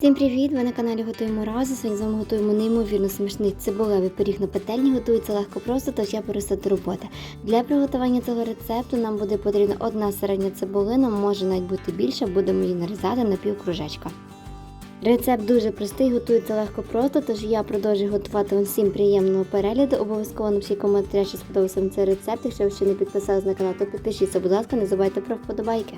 Всім привіт! Ви на каналі Готуємо разом. Сьогодні з вами готуємо неймовірно смачний цибулевий пиріг на петельні. Готується легко просто, тож я беруся до роботи. Для приготування цього рецепту нам буде потрібна одна середня цибулина, може навіть бути більше, будемо її нарізати на пів кружечка. Рецепт дуже простий, готується легко просто, тож я продовжую готувати вам всім приємного перегляду. Обов'язково напишіть коментарі, що сподобався вам цей рецепт. Якщо ви ще не підписались на канал, то підпишіться, будь ласка, не забувайте про вподобайки.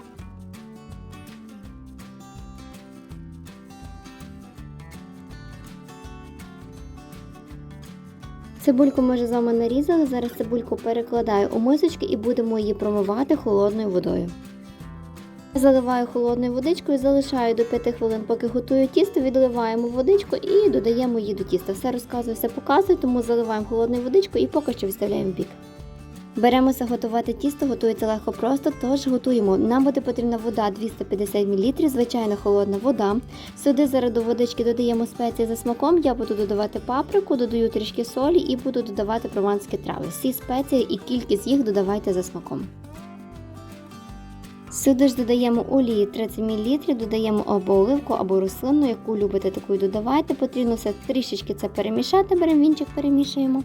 Цибульку ми вже з вами нарізали. Зараз цибульку перекладаю у мисочки і будемо її промивати холодною водою. Заливаю холодною водичкою, залишаю до 5 хвилин, поки готую тісто, відливаємо водичку і додаємо її до тіста. Все розказую, все показую, тому заливаємо холодною водичкою і поки що відставляємо бік. Беремося готувати тісто, готується легко просто, тож готуємо. Нам буде потрібна вода 250 мл, звичайна холодна вода. Сюди зараз водички додаємо спеції за смаком. Я буду додавати паприку, додаю трішки солі і буду додавати прованські трави. Всі спеції і кількість їх додавайте за смаком. Сюди ж додаємо олії 30 мл, додаємо або оливку, або рослинну, яку любите, таку й додавайте. Потрібно все трішечки це перемішати, беремо вінчик, перемішуємо.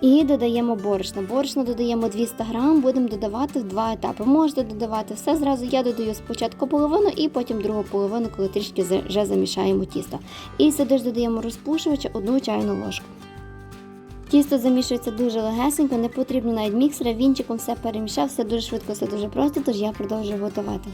І додаємо борошно. Борошно додаємо 200 грам, будемо додавати в два етапи. Можете додавати все зразу. Я додаю спочатку половину і потім другу половину, коли трішки вже замішаємо тісто. І сюди ж додаємо розпушувач одну чайну ложку. Тісто замішується дуже легесенько, не потрібно навіть міксера, вінчиком все перемішав, все дуже швидко, все дуже просто, тож я продовжую готувати.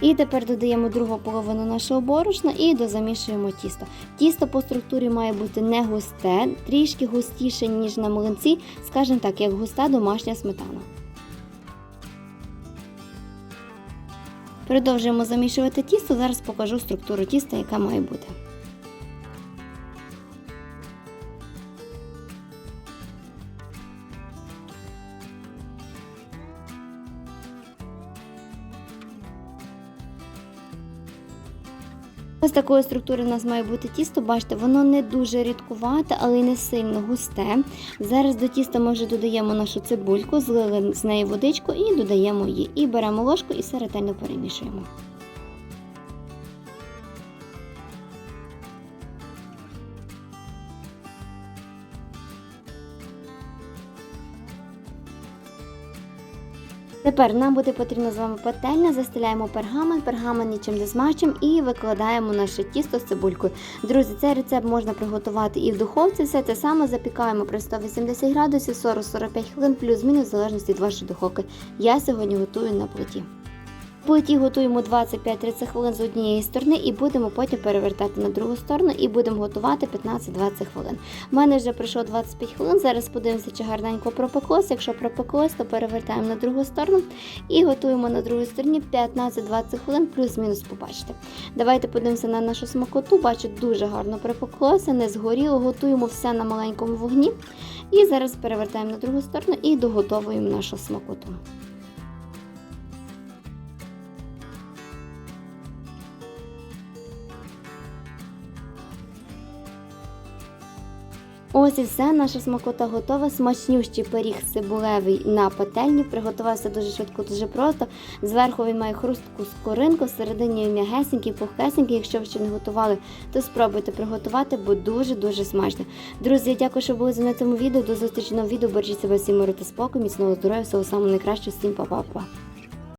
І тепер додаємо другу половину нашого борошна і дозамішуємо тісто. Тісто по структурі має бути не густе, трішки густіше, ніж на млинці, скажімо так, як густа домашня сметана. Продовжуємо замішувати тісто, зараз покажу структуру тіста, яка має бути. Ось такої структури у нас має бути тісто. Бачите, воно не дуже рідкувате, але й не сильно густе. Зараз до тіста ми вже додаємо нашу цибульку, злили з неї водичку і додаємо її. І беремо ложку і все ретельно перемішуємо. Тепер нам буде потрібно з вами пательня, застеляємо пергамент, пергамент нічим не змачимо і викладаємо наше тісто з цибулькою. Друзі, цей рецепт можна приготувати і в духовці. Все це саме запікаємо при 180 градусів 40-45 хвилин, плюс-мінус в залежності від вашої духовки. Я сьогодні готую на плиті. Плиті готуємо 25-30 хвилин з однієї сторони і будемо потім перевертати на другу сторону і будемо готувати 15-20 хвилин. У мене вже пройшло 25 хвилин. Зараз подивимося, чи гарненько пропеклося. Якщо пропеклось, то перевертаємо на другу сторону і готуємо на другій стороні 15-20 хвилин, плюс-мінус побачите. Давайте подивимося на нашу смакоту. Бачу, дуже гарно пропеклося, не згоріло. Готуємо все на маленькому вогні. І зараз перевертаємо на другу сторону і доготовуємо нашу смакоту. Ось і все, наша смакота готова. Смачнющий пиріг цибулевий на пательні. Приготувався дуже швидко, дуже просто. Зверху він має хрустку скоринку, всередині м'ягесенький, пухкесенький. Якщо ви ще не готували, то спробуйте приготувати, бо дуже-дуже смачно. Друзі, дякую, що були зі мною цьому відео. До зустрічі на відео. Бережіть себе всі миру спокій, міцного здоров'я, всього самого найкращого, всім па-па-па.